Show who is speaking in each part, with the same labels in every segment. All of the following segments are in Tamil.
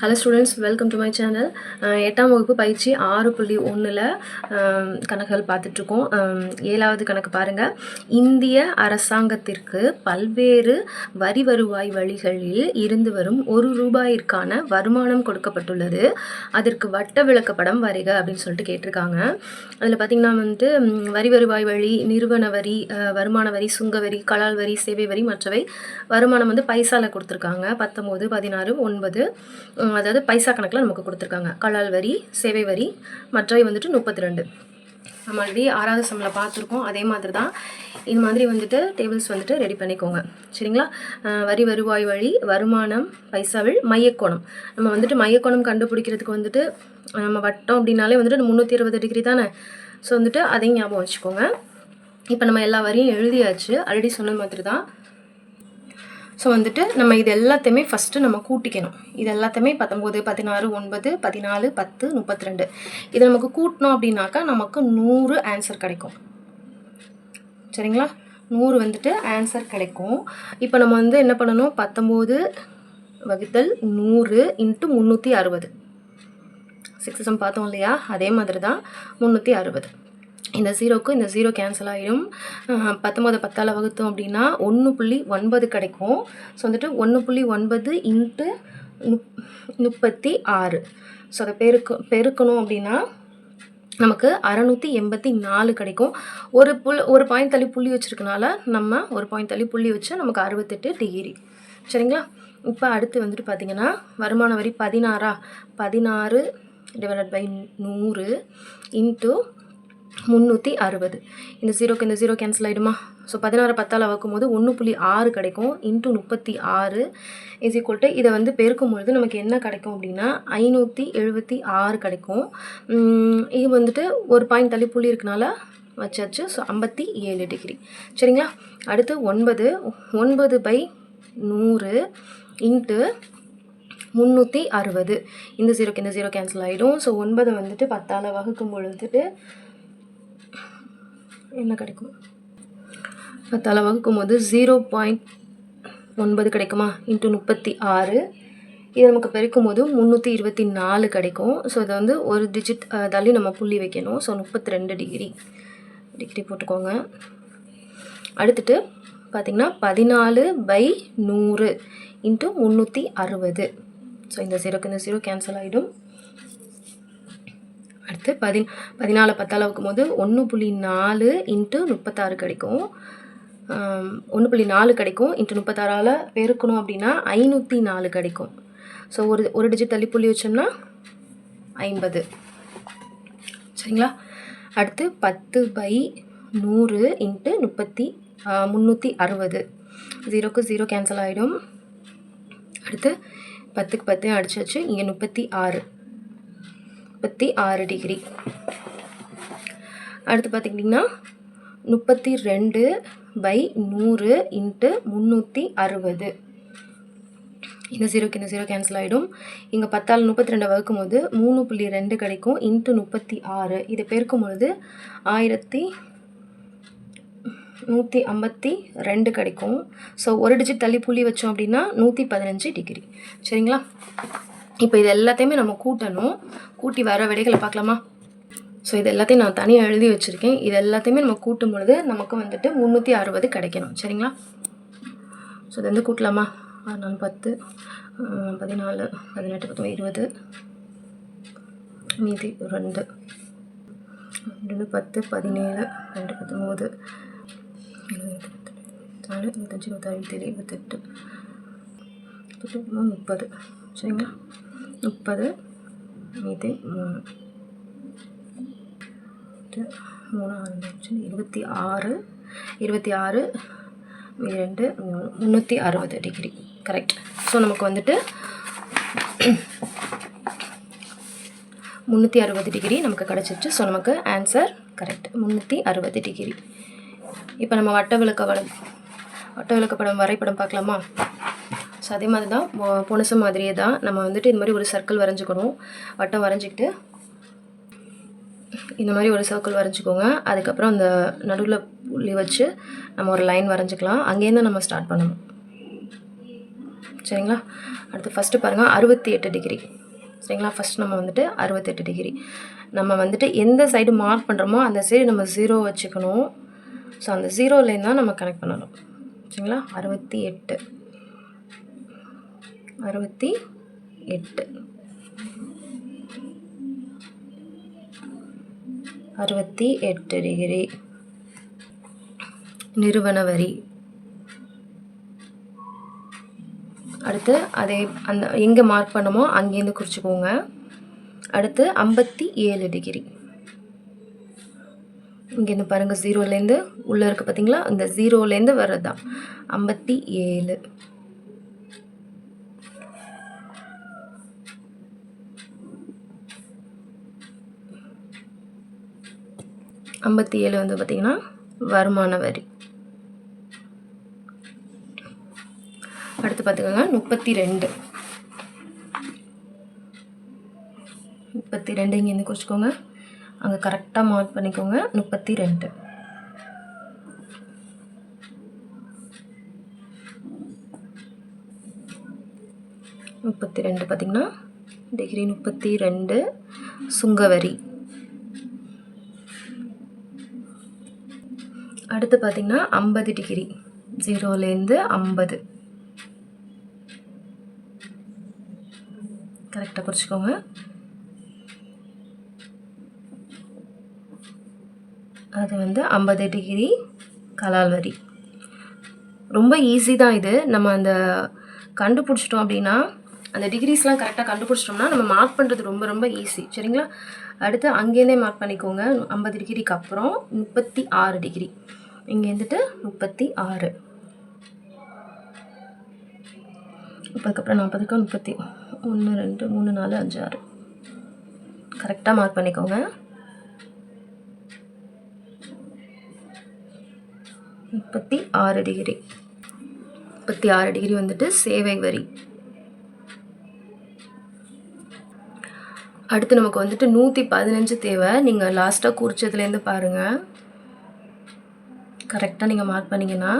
Speaker 1: Hello students welcome to my channel எட்டாம் வகுப்பு பயிற்சி ஆறு புள்ளி ஒன்றில் கணக்குகள் பார்த்துட்ருக்கோம். ஏழாவது கணக்கு பாருங்கள் இந்திய அரசாங்கத்திற்கு பல்வேறு வரி வருவாய் வழிகளில் இருந்து வரும் ஒரு ரூபாயிற்கான வருமானம் கொடுக்கப்பட்டுள்ளது. அதற்கு வட்ட விளக்கப்படம் வரைக அப்படின்னு சொல்லிட்டு கேட்டிருக்காங்க. அதில் பார்த்திங்கன்னா வந்துட்டு வரி வருவாய் வழி நிறுவன வரி வருமான வரி சுங்க வரி கலால் வரி சேவை வரி மற்றவை வருமானம் வந்து பைசாவில் கொடுத்துருக்காங்க. பத்தொம்போது பதினாறு ஒன்பது அதாவது பைசா கணக்கில் நமக்கு கொடுத்துருக்காங்க. கலால் வரி சேவை வரி மற்றவை வந்துட்டு முப்பத்தி ரெண்டு நம்ம ஆல்ரெடி ஆறாவது சம்மில் பார்த்துருக்கோம். அதே மாதிரி தான் இது மாதிரி வந்துட்டு டேபிள்ஸ் வந்துட்டு ரெடி பண்ணிக்கோங்க. சரிங்களா? வரி வருவாய் வழி வருமானம் பைசாவில் மையக்கோணம். நம்ம வந்துட்டு மையக்கோணம் கண்டுபிடிக்கிறதுக்கு வந்துட்டு நம்ம வட்டம் அப்படின்னாலே வந்துட்டு முந்நூற்றி இருபது டிகிரி தானே? ஸோ வந்துட்டு அதையும் ஞாபகம் வச்சுக்கோங்க. இப்போ நம்ம எல்லா வரியும் எழுதியாச்சு. ஆல்ரெடி சொன்ன மாதிரி தான் ஸோ வந்துட்டு நம்ம இது எல்லாத்தையுமே ஃபஸ்ட்டு நம்ம கூட்டிக்கணும். இது எல்லாத்தையுமே பத்தொம்போது பதினாறு ஒன்பது பதினாலு பத்து முப்பத்தி ரெண்டு இதை நமக்கு கூட்டினோம் அப்படின்னாக்கா நமக்கு நூறு ஆன்சர் கிடைக்கும். சரிங்களா? நூறு வந்துட்டு ஆன்சர் கிடைக்கும். இப்போ நம்ம வந்து என்ன பண்ணணும்? பத்தொம்போது வகுத்தல் நூறு இன்ட்டு முந்நூற்றி அறுபது. சிக்ஸ் பார்த்தோம் இல்லையா? அதே மாதிரி தான் முந்நூற்றி அறுபது. இந்த ஜீரோக்கு இந்த ஜீரோ கேன்சல் ஆகிடும் பத்தொம்போது பத்தால் வகுத்தோம் அப்படின்னா ஒன்று புள்ளி ஒன்பது கிடைக்கும். ஸோ வந்துட்டு ஒன்று புள்ளி ஒன்பது இன்ட்டு முப் முப்பத்தி ஆறு. ஸோ அதை பெருக்கு பெருக்கணும் அப்படின்னா நமக்கு அறநூற்றி எண்பத்தி நாலு கிடைக்கும். ஒரு புல் ஒரு பாயிண்ட் தள்ளி புள்ளி வச்சுருக்கனால நம்ம ஒரு பாயிண்ட் தள்ளி புள்ளி வச்சு நமக்கு அறுபத்தெட்டு டிகிரி சரிங்களா? இப்போ அடுத்து வந்துட்டு பார்த்தீங்கன்னா வருமான வரி பதினாறா? பதினாறு டிவைடட் பை நூறு இன்ட்டு முந்நூற்றி அறுபது. இந்த ஜீரோக்கு இந்த ஜீரோ கேன்சல் ஆகிடுமா ஸோ பதினாறு பத்தால் வகுக்கும் போது ஒன்று புள்ளி ஆறு கிடைக்கும். இன்ட்டு முப்பத்தி ஆறு இஸ் ஈக்குவல் டு இதை வந்து பெருக்கும் பொழுது நமக்கு என்ன கிடைக்கும் அப்படின்னா ஐநூற்றி எழுபத்தி ஆறு கிடைக்கும். இது வந்துட்டு ஒரு பாயிண்ட் தள்ளி புள்ளி இருக்கனால வச்சாச்சு. ஸோ ஐம்பத்தி ஏழு டிகிரி சரிங்களா? அடுத்து ஒன்பது. ஒன்பது பை நூறு இன்ட்டு முந்நூற்றி அறுபது. இந்த ஜீரோக்கு இந்த ஜீரோ கேன்சல் ஆகிடும் ஸோ ஒன்பதை வந்துட்டு பத்தால் வகுக்கும் பொழுதுட்டு என்ன கிடைக்கும்? பத்தால் வகுக்கும் போது ஜீரோ பாயிண்ட் ஒன்பது கிடைக்குமா? இன்ட்டு முப்பத்தி ஆறு. இது நமக்கு பெருக்கும் போது முந்நூற்றி இருபத்தி நாலு கிடைக்கும். ஸோ இதை வந்து ஒரு டிஜிட் தள்ளி நம்ம புள்ளி வைக்கணும். ஸோ முப்பத்தி ரெண்டு டிகிரி டிகிரி போட்டுக்கோங்க. அடுத்துட்டு பார்த்திங்கன்னா பதினாலு பை நூறு இன்ட்டு முந்நூற்றி அறுபது. ஸோ இந்த ஜீரோக்கு இந்த ஜீரோ கேன்சல் ஆகிடும் அடுத்து பதி பதினாலு பத்தால் வைக்கும் போது ஒன்று புள்ளி நாலு இன்ட்டு முப்பத்தாறு கிடைக்கும். ஒன்று புள்ளி நாலு கிடைக்கும். இன்ட்டு முப்பத்தாறால் பெருக்கணும் அப்படின்னா ஐநூற்றி நாலு கிடைக்கும். ஸோ ஒரு ஒரு டிஜிட் தள்ளி புள்ளி வச்சோம்னா ஐம்பது. சரிங்களா? அடுத்து பத்து பை நூறு இன்ட்டு முப்பத்தி முந்நூற்றி அறுபது. ஜீரோக்கு ஜீரோ கேன்சல் ஆகிடும் அடுத்து பத்துக்கு பத்து அடிச்சு வச்சு இங்கே முப்பத்தி ஆறு. முப்பத்தி ஆறு டிகிரி. அடுத்து பார்த்துக்கிட்டிங்கன்னா முப்பத்தி ரெண்டு பை நூறு இன்ட்டு முந்நூற்றி அறுபது. இந்த ஜீரோக்கு இந்த ஜீரோ கேன்சல் ஆகிடும் இங்கே பத்தால் முப்பத்தி ரெண்டு வகுக்கும் போது மூணு புள்ளி ரெண்டு கிடைக்கும் இன்ட்டு முப்பத்தி ஆறு. இதை பெருக்கும் பொழுது ஆயிரத்தி நூற்றி ஐம்பத்தி ரெண்டு கிடைக்கும் ஸோ ஒரு டிஜிட் தள்ளி புள்ளி வச்சோம் அப்படின்னா நூற்றி பதினஞ்சு டிகிரி. சரிங்களா? இப்போ இது எல்லாத்தையுமே நம்ம கூட்டணும். கூட்டி வர விடைகளை பார்க்கலாமா? ஸோ இது எல்லாத்தையும் நான் தனியாக எழுதி வச்சுருக்கேன். இது எல்லாத்தையுமே நம்ம கூட்டும் பொழுது நமக்கு வந்துட்டு முந்நூற்றி அறுபது கிடைக்கணும். சரிங்களா? ஸோ இது வந்து கூட்டலாமா? ஆறு நாள் பத்து பதினாலு பதினெட்டு பத்து இருபது மீதி ரெண்டு. ரெண்டு பத்து பதினேழு ரெண்டு பத்தொம்போது நாலு இருபத்தஞ்சி இருபத்தாறு இருபத்தேழு இருபத்தெட்டு முப்பது. சரிங்களா? முப்பது. இது மூணு. மூணு ஆறு இருபத்தி ஆறு. இருபத்தி ஆறு ரெண்டு முந்நூற்றி அறுபது டிகிரி கரெக்ட் ஸோ நமக்கு வந்துட்டு முந்நூற்றி அறுபது டிகிரி நமக்கு கிடச்சிருச்சு ஸோ நமக்கு ஆன்சர் கரெக்ட் முந்நூற்றி அறுபது டிகிரி இப்போ நம்ம வட்ட விளக்கப்படம் வட்ட விளக்கப்படம் வரைபடம் பார்க்கலாமா? ஸோ அதே மாதிரி தான் போ- மாதிரியே தான் நம்ம வந்துட்டு இந்த மாதிரி ஒரு சர்க்கிள் வரைஞ்சிக்கணும். வட்டம் வரைஞ்சிக்கிட்டு இந்த மாதிரி ஒரு சர்க்கிள் வரைஞ்சிக்கோங்க. அதுக்கப்புறம் அந்த நடுவில் புள்ளி வச்சு நம்ம ஒரு லைன் வரைஞ்சிக்கலாம். அங்கேருந்து நம்ம ஸ்டார்ட் பண்ணணும். சரிங்களா? அடுத்து ஃபஸ்ட்டு பாருங்கள் அறுபத்தி எட்டு டிகிரி சரிங்களா? ஃபஸ்ட் நம்ம வந்துட்டு அறுபத்தெட்டு டிகிரி நம்ம வந்துட்டு எந்த சைடு மார்க் பண்ணுறோமோ அந்த சைடு நம்ம ஜீரோ வச்சுக்கணும். ஸோ அந்த ஜீரோலேருந்து தான் நம்ம கனெக்ட் பண்ணணும். சரிங்களா? அறுபத்தி எட்டு அறுபத்தி எட்டு. அறுபத்தி எட்டு டிகிரி. நிறுவன வரி. அடுத்து அதே அந்த எங்கே மார்க் பண்ணமோ அங்கேருந்து குறிச்சிக்கோங்க. அடுத்து ஐம்பத்தி ஏழு டிகிரி. இங்கேருந்து பாருங்கள் ஜீரோலேருந்து உள்ளே இருக்குது பார்த்தீங்களா அந்த ஜீரோலேருந்து வர்றது தான் ஐம்பத்தி ஏழு. ஐம்பத்தி ஏழு வந்து பார்த்திங்கன்னா வருமான வரி. அடுத்து பார்த்துக்கோங்க முப்பத்தி ரெண்டு முப்பத்தி ரெண்டு இங்கேருந்து குறிச்சிக்கோங்க. அங்கே கரெக்டாக மார்க் பண்ணிக்கோங்க முப்பத்தி ரெண்டு முப்பத்தி ரெண்டு பார்த்திங்கன்னா டிகிரி முப்பத்தி ரெண்டு சுங்கவரி. அடுத்து பார்த்திங்கன்னா ஐம்பது டிகிரி ஜீரோலேருந்து ஐம்பது. கரெக்டாக குறிச்சிக்கோங்க அது வந்து ஐம்பது டிகிரி கலால் வரி ரொம்ப ஈஸி தான் இது. நம்ம அந்த கண்டுபிடிச்சிட்டோம் அப்படின்னா அந்த டிகிரிஸ்லாம் கரெக்டாக கண்டுபிடிச்சிட்டோம்னா நம்ம மார்க் பண்ணுறது ரொம்ப ரொம்ப ஈஸி சரிங்களா? அடுத்து அங்கேருந்தே மார்க் பண்ணிக்கோங்க. ஐம்பது டிகிரிக்கு அப்புறம் முப்பத்தி ஆறு டிகிரி இங்கே இருந்துட்டு முப்பத்தி ஆறு. முப்பதுக்கப்புறம் நாற்பதுக்கு முப்பத்தி ஒன்று ரெண்டு மூணு நாலு அஞ்சு ஆறு. கரெக்டாக மார்க் பண்ணிக்கோங்க. முப்பத்தி ஆறு டிகிரி முப்பத்தி ஆறு டிகிரி வந்துட்டு சேவை வரி. அடுத்து நமக்கு வந்துட்டு நூற்றி பதினஞ்சு தேவை. நீங்கள் லாஸ்ட்டாக குறிச்சதுலேருந்து பாருங்கள் கரெக்டாக நீங்கள் மார்க் பண்ணிங்கன்னா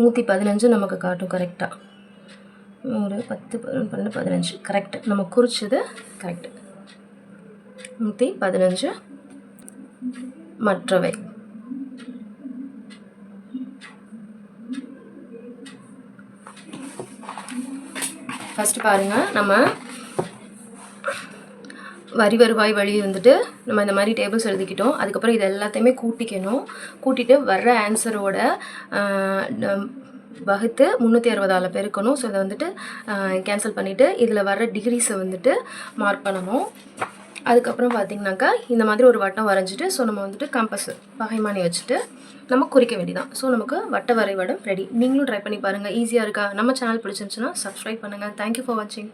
Speaker 1: நூற்றி பதினஞ்சு நமக்கு காட்டும் கரெக்டாக ஒரு பத்து பதினொன்று பன்னெண்டு பதினஞ்சு. கரெக்டு நம்ம குறிச்சது கரெக்டு நூற்றி பதினஞ்சு மற்றவை. ஃபஸ்ட்டு பாருங்கள் நம்ம வரி வருவாய் வழி வந்துட்டு நம்ம இந்த மாதிரி டேபிள்ஸ் எழுதிக்கிட்டோம். அதுக்கப்புறம் இது எல்லாத்தையுமே கூட்டிக்கணும். கூட்டிட்டு வர்ற ஆன்சரோட வகுத்து முந்நூற்றி அறுபதால் பெருக்கணும். ஸோ இதை வந்துட்டு கேன்சல் பண்ணிவிட்டு இதில் வர்ற டிகிரிஸை வந்துட்டு மார்க் பண்ணணும். அதுக்கப்புறம் பார்த்திங்கனாக்கா இந்த மாதிரி ஒரு வட்டம் வரைஞ்சிட்டு ஸோ நம்ம வந்துட்டு கம்பஸ் பகைமானி வச்சுட்டு நம்ம குறிக்க வேண்டியதான் ஸோ நமக்கு வட்ட வரைபடம் ரெடி நீங்களும் ட்ரை பண்ணி பாருங்கள் ஈஸியாக இருக்கா? நம்ம சேனல் பிடிச்சிருந்துச்சுன்னா சப்ஸ்கிரைப் பண்ணுங்கள் தேங்க்யூ ஃபார் வாட்சிங்